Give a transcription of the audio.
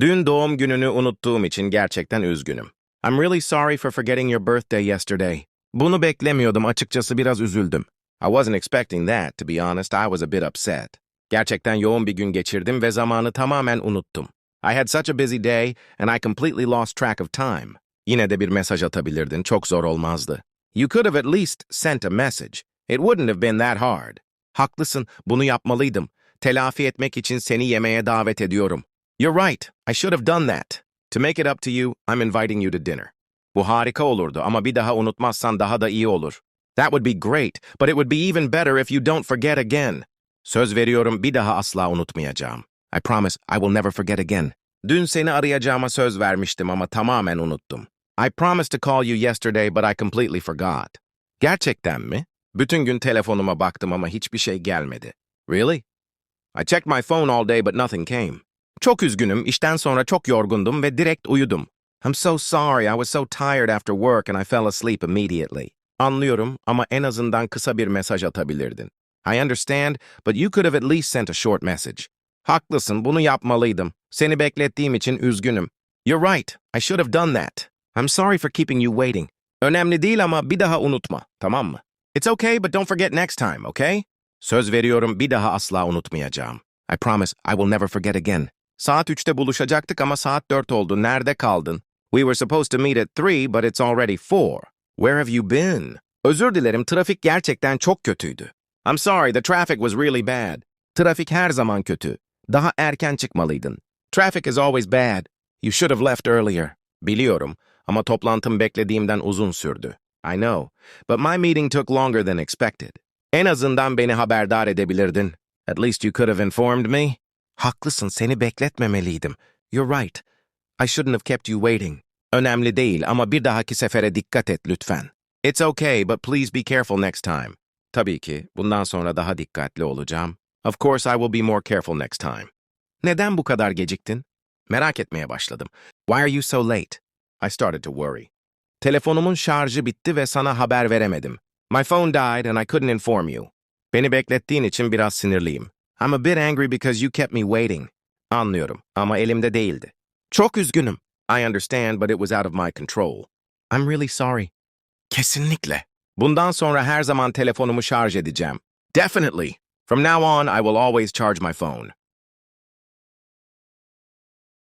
Dün doğum gününü unuttuğum için gerçekten üzgünüm. I'm really sorry for forgetting your birthday yesterday. Bunu beklemiyordum, açıkçası biraz üzüldüm. I wasn't expecting that, to be honest. I was a bit upset. Gerçekten yoğun bir gün geçirdim ve zamanı tamamen unuttum. I had such a busy day and I completely lost track of time. Yine de bir mesaj atabilirdin, çok zor olmazdı. You could have at least sent a message. It wouldn't have been that hard. Haklısın, bunu yapmalıydım. Telafi etmek için seni yemeğe davet ediyorum. You're right, I should have done that. To make it up to you, I'm inviting you to dinner. Bu harika olurdu ama bir daha unutmazsan daha da iyi olur. That would be great, but it would be even better if you don't forget again. Söz veriyorum bir daha asla unutmayacağım. I promise I will never forget again. Dün seni arayacağıma söz vermiştim ama tamamen unuttum. I promised to call you yesterday but I completely forgot. Gerçekten mi? Bütün gün telefonuma baktım ama hiçbir şey gelmedi. Really? I checked my phone all day but nothing came. Çok üzgünüm, işten sonra çok yorgundum ve direkt uyudum. I'm so sorry, I was so tired after work and I fell asleep immediately. Anlıyorum ama en azından kısa bir mesaj atabilirdin. I understand, but you could have at least sent a short message. Haklısın, bunu yapmalıydım. Seni beklettiğim için üzgünüm. You're right, I should have done that. I'm sorry for keeping you waiting. Önemli değil ama bir daha unutma, tamam mı? It's okay, but don't forget next time, okay? Söz veriyorum bir daha asla unutmayacağım. I promise I will never forget again. Saat 3'te buluşacaktık ama saat 4 oldu. Nerede kaldın? We were supposed to meet at 3, but it's already 4. Where have you been? Özür dilerim, trafik gerçekten çok kötüydü. I'm sorry, the traffic was really bad. Trafik her zaman kötü. Daha erken çıkmalıydın. Traffic is always bad. You should have left earlier. Biliyorum ama toplantım beklediğimden uzun sürdü. I know, but my meeting took longer than expected. En azından beni haberdar edebilirdin. At least you could have informed me. Haklısın, seni bekletmemeliydim. You're right. I shouldn't have kept you waiting. Önemli değil ama bir dahaki sefere dikkat et lütfen. It's okay, but please be careful next time. Tabii ki, bundan sonra daha dikkatli olacağım. Of course I will be more careful next time. Neden bu kadar geciktin? Merak etmeye başladım. Why are you so late? I started to worry. Telefonumun şarjı bitti ve sana haber veremedim. My phone died and I couldn't inform you. Beni beklettiğin için biraz sinirliyim. I'm a bit angry because you kept me waiting. Anlıyorum ama elimde değildi. Çok üzgünüm. I understand but it was out of my control. I'm really sorry. Kesinlikle. Bundan sonra her zaman telefonumu şarj edeceğim. Definitely. From now on I will always charge my phone.